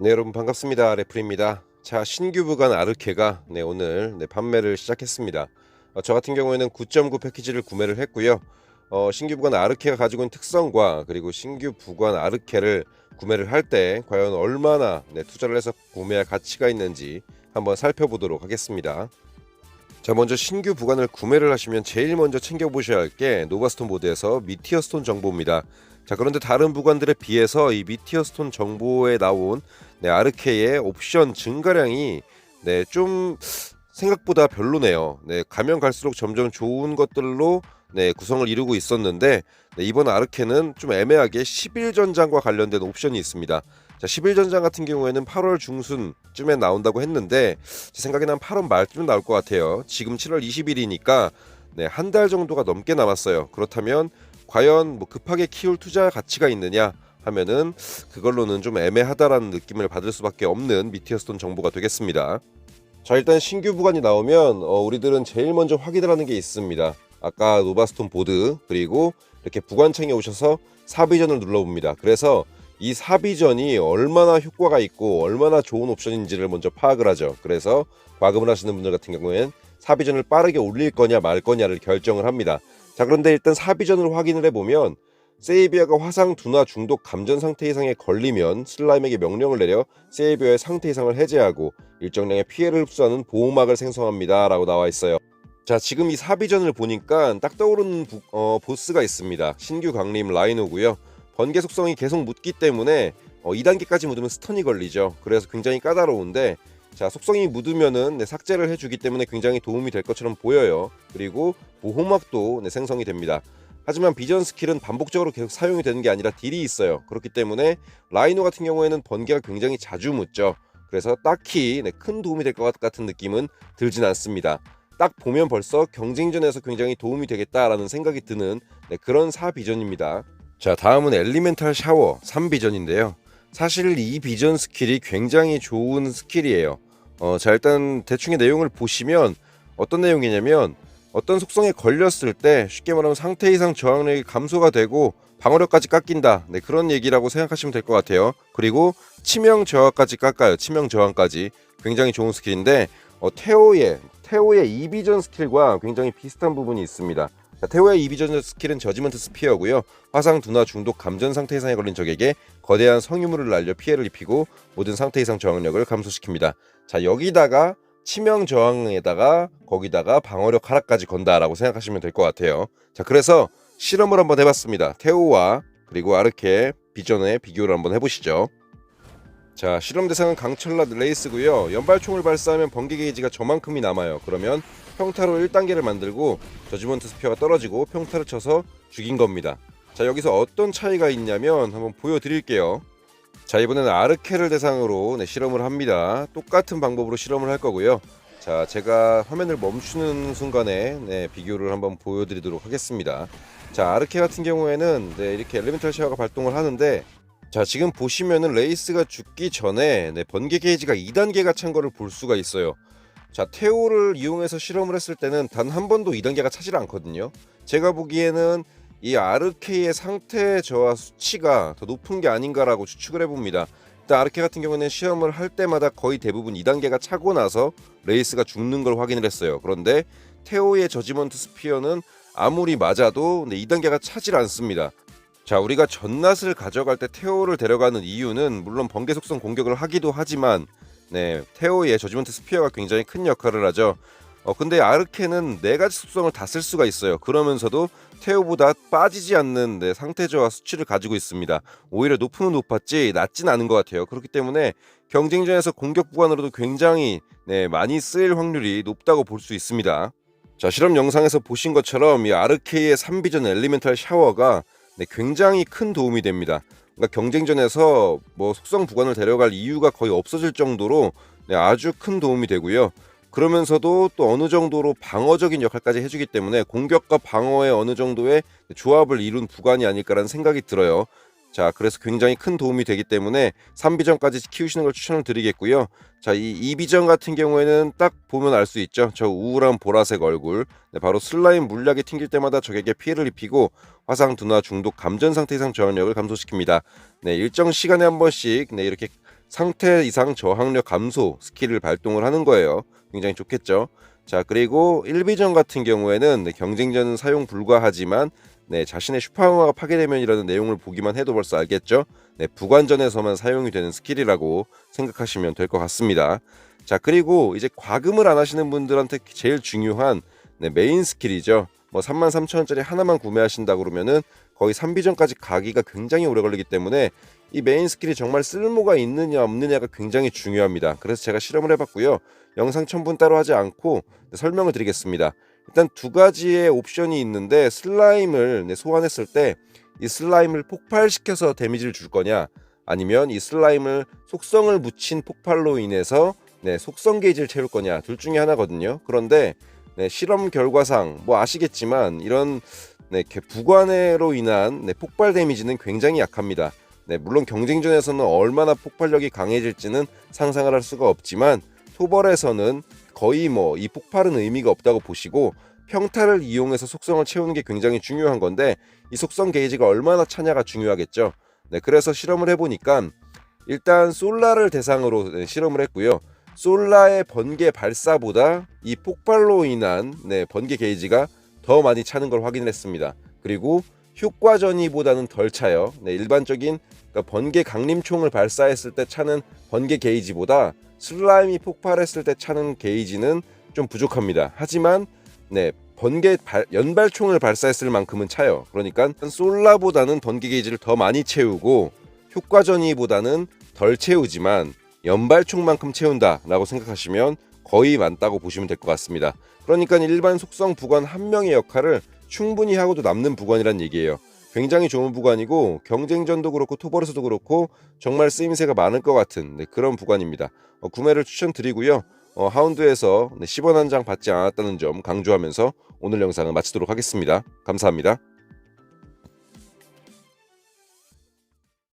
네 여러분 반갑습니다. 레플입니다. 자 신규 부간 아르케가 네 오늘 네, 판매를 시작했습니다. 어, 저 같은 경우에는 9.9 패키지를 구매를 했고요. 어, 신규 부간 아르케가 가지고 있는 특성과 그리고 신규 부간 아르케를 구매를 할 때 과연 얼마나 네, 투자를 해서 구매할 가치가 있는지 한번 살펴보도록 하겠습니다. 자 먼저 신규 부간을 구매를 하시면 제일 먼저 챙겨보셔야 할 게 노바스톤 보드에서 미티어 스톤 정보입니다 자 그런데 다른 부관들에 비해서 이 미티어 스톤 정보에 나온 네, 아르케의 옵션 증가량이 네, 좀 생각보다 별로네요. 네, 가면 갈수록 점점 좋은 것들로 네, 구성을 이루고 있었는데 네, 이번 아르케는 좀 애매하게 11전장과 관련된 옵션이 있습니다. 자, 11전장 같은 경우에는 8월 중순쯤에 나온다고 했는데 제 생각에는 한 8월 말쯤 나올 것 같아요. 지금 7월 20일이니까 네, 한 달 정도가 넘게 남았어요. 그렇다면 과연 뭐 급하게 키울 투자 가치가 있느냐 하면은 그걸로는 좀 애매하다라는 느낌을 받을 수밖에 없는 미티어스톤 정보가 되겠습니다. 자 일단 신규 부관이 나오면 어, 우리들은 제일 먼저 확인을 하는 게 있습니다. 아까 노바스톤 보드 그리고 이렇게 부관창에 오셔서 사비전을 눌러봅니다. 그래서 이 사비전이 얼마나 효과가 있고 얼마나 좋은 옵션인지를 먼저 파악을 하죠. 그래서 과금을 하시는 분들 같은 경우에는 사비전을 빠르게 올릴 거냐 말 거냐를 결정을 합니다. 자 그런데 일단 사비전을 확인을 해보면 세이비아가 화상 둔화 중독 감전 상태 이상에 걸리면 슬라임에게 명령을 내려 세이비아의 상태 이상을 해제하고 일정량의 피해를 흡수하는 보호막을 생성합니다 라고 나와 있어요. 자 지금 이 사비전을 보니까 딱 떠오르는 부, 어, 보스가 있습니다. 신규 강림 라이노고요. 번개 속성이 계속 묻기 때문에 어, 2단계까지 묻으면 스턴이 걸리죠. 그래서 굉장히 까다로운데 자 속성이 묻으면은 네, 삭제를 해주기 때문에 굉장히 도움이 될 것처럼 보여요 그리고 보호막도 네, 생성이 됩니다 하지만 비전 스킬은 반복적으로 계속 사용이 되는 게 아니라 딜이 있어요. 그렇기 때문에 라이노 같은 경우에는 번개가 굉장히 자주 묻죠. 그래서 딱히 네, 큰 도움이 될 것 같은 느낌은 들진 않습니다. 딱 보면 벌써 경쟁전에서 굉장히 도움이 되겠다라는 생각이 드는 네, 그런 4비전입니다. 자 다음은 엘리멘탈 샤워 3비전인데요. 사실 이 비전 스킬이 굉장히 좋은 스킬이에요. 어, 자 일단 대충의 내용을 보시면 어떤 내용이냐면 어떤 속성에 걸렸을 때 쉽게 말하면 상태 이상 저항력이 감소가 되고 방어력까지 깎인다. 네, 그런 얘기라고 생각하시면 될 것 같아요. 그리고 치명 저항까지 깎아요. 치명 저항까지 굉장히 좋은 스킬인데 어, 테오의 테오의 이비전 스킬과 굉장히 비슷한 부분이 있습니다. 자, 테오의 이비전 스킬은 저지먼트 스피어고요. 화상 둔화 중독 감전 상태 이상에 걸린 적에게 거대한 성유물을 날려 피해를 입히고 모든 상태 이상 저항력을 감소시킵니다. 자 여기다가 치명 저항에다가 거기다가 방어력 하락까지 건다라고 생각하시면 될 것 같아요. 자, 그래서 실험을 한번 해봤습니다. 테오와 그리고 아르케 비전의 비교를 한번 해보시죠. 자, 실험 대상은 강철라 레이스고요. 연발총을 발사하면 번개 게이지가 저만큼이 남아요. 그러면 평타로 1단계를 만들고 저지먼트 스피어가 떨어지고 평타를 쳐서 죽인 겁니다. 자, 여기서 어떤 차이가 있냐면 한번 보여드릴게요. 자 이번에는 아르케를 대상으로 네, 실험을 합니다. 똑같은 방법으로 실험을 할 거고요. 자 제가 화면을 멈추는 순간에 네, 비교를 한번 보여드리도록 하겠습니다. 자 아르케 같은 경우에는 네, 이렇게 엘리멘탈 샤워가 발동을 하는데 자 지금 보시면은 레이스가 죽기 전에 네, 번개 게이지가 2단계가 찬 거를 볼 수가 있어요. 자 테오를 이용해서 실험을 했을 때는 단 한 번도 2단계가 차질 않거든요. 제가 보기에는 이 아르케의 상태 저하 수치가 더 높은 게 아닌가라고 추측을 해봅니다. 일단 아르케 같은 경우는 시험을 할 때마다 거의 대부분 2단계가 차고 나서 레이스가 죽는 걸 확인을 했어요. 그런데 테오의 저지먼트 스피어는 아무리 맞아도 2단계가 차질 않습니다. 자 우리가 전낫을 가져갈 때 테오를 데려가는 이유는 물론 번개 속성 공격을 하기도 하지만 네 테오의 저지먼트 스피어가 굉장히 큰 역할을 하죠. 어 근데 아르케는 네 가지 속성을 다 쓸 수가 있어요. 그러면서도 테오보다 빠지지 않는 네, 상태 저하 수치를 가지고 있습니다. 오히려 높으면 높았지 낮진 않은 것 같아요. 그렇기 때문에 경쟁전에서 공격 부관으로도 굉장히 네, 많이 쓰일 확률이 높다고 볼 수 있습니다. 자 실험 영상에서 보신 것처럼 이 아르케의 3비전 엘리멘탈 샤워가 네, 굉장히 큰 도움이 됩니다. 그러니까 경쟁전에서 뭐 속성 부관을 데려갈 이유가 거의 없어질 정도로 네, 아주 큰 도움이 되고요. 그러면서도 또 어느 정도로 방어적인 역할까지 해주기 때문에 공격과 방어의 어느 정도의 조합을 이룬 부관이 아닐까라는 생각이 들어요. 자, 그래서 굉장히 큰 도움이 되기 때문에 3비전까지 키우시는 걸 추천을 드리겠고요. 자, 이 2비전 같은 경우에는 딱 보면 알 수 있죠. 저 우울한 보라색 얼굴. 네, 바로 슬라임 물약이 튕길 때마다 적에게 피해를 입히고 화상 둔화 중독 감전 상태 이상 저항력을 감소시킵니다. 네, 일정 시간에 한 번씩 네, 이렇게 상태 이상 저항력 감소 스킬을 발동을 하는 거예요. 굉장히 좋겠죠. 자 그리고 1비전 같은 경우에는 네, 경쟁전은 사용 불가하지만 네, 자신의 슈퍼항화가 파괴되면이라는 내용을 보기만 해도 벌써 알겠죠. 네, 부관전에서만 사용이 되는 스킬이라고 생각하시면 될 것 같습니다. 자 그리고 이제 과금을 안 하시는 분들한테 제일 중요한 네, 메인 스킬이죠. 뭐 33,000원짜리 하나만 구매하신다 그러면은 거의 3비전까지 가기가 굉장히 오래 걸리기 때문에 이 메인 스킬이 정말 쓸모가 있느냐 없느냐가 굉장히 중요합니다. 그래서 제가 실험을 해봤고요. 영상 첨분 따로 하지 않고 설명을 드리겠습니다. 일단 두 가지의 옵션이 있는데 슬라임을 네, 소환했을 때 이 슬라임을 폭발시켜서 데미지를 줄 거냐 아니면 이 슬라임을 속성을 묻힌 폭발로 인해서 네, 속성 게이지를 채울 거냐 둘 중에 하나거든요. 그런데 네, 실험 결과상 뭐 아시겠지만 이런 네, 부관해로 인한 네, 폭발 데미지는 굉장히 약합니다. 네, 물론 경쟁전에서는 얼마나 폭발력이 강해질지는 상상을 할 수가 없지만 토벌에서는 거의 뭐 이 폭발은 의미가 없다고 보시고 평타를 이용해서 속성을 채우는 게 굉장히 중요한 건데 이 속성 게이지가 얼마나 차냐가 중요하겠죠. 네, 그래서 실험을 해보니까 일단 솔라를 대상으로 네, 실험을 했고요. 솔라의 번개 발사보다 이 폭발로 인한 네, 번개 게이지가 더 많이 차는 걸 확인했습니다. 그리고 효과 전이보다는 덜 차요. 네, 일반적인 그러니까 번개 강림총을 발사했을 때 차는 번개 게이지보다 슬라임이 폭발했을 때 차는 게이지는 좀 부족합니다. 하지만 네 번개 발, 연발총을 발사했을 만큼은 차요. 그러니까 솔라보다는 번개 게이지를 더 많이 채우고 효과 전이보다는 덜 채우지만 연발총만큼 채운다라고 생각하시면 거의 많다고 보시면 될 것 같습니다. 그러니까 일반 속성 부관 한 명의 역할을 충분히 하고도 남는 부관이란 얘기예요. 굉장히 좋은 부관이고 경쟁전도 그렇고 토벌에서도 그렇고 정말 쓰임새가 많을 것 같은 네, 그런 부관입니다. 어, 구매를 추천드리고요. 어, 하운드에서 네, 10원 한 장 받지 않았다는 점 강조하면서 오늘 영상을 마치도록 하겠습니다. 감사합니다.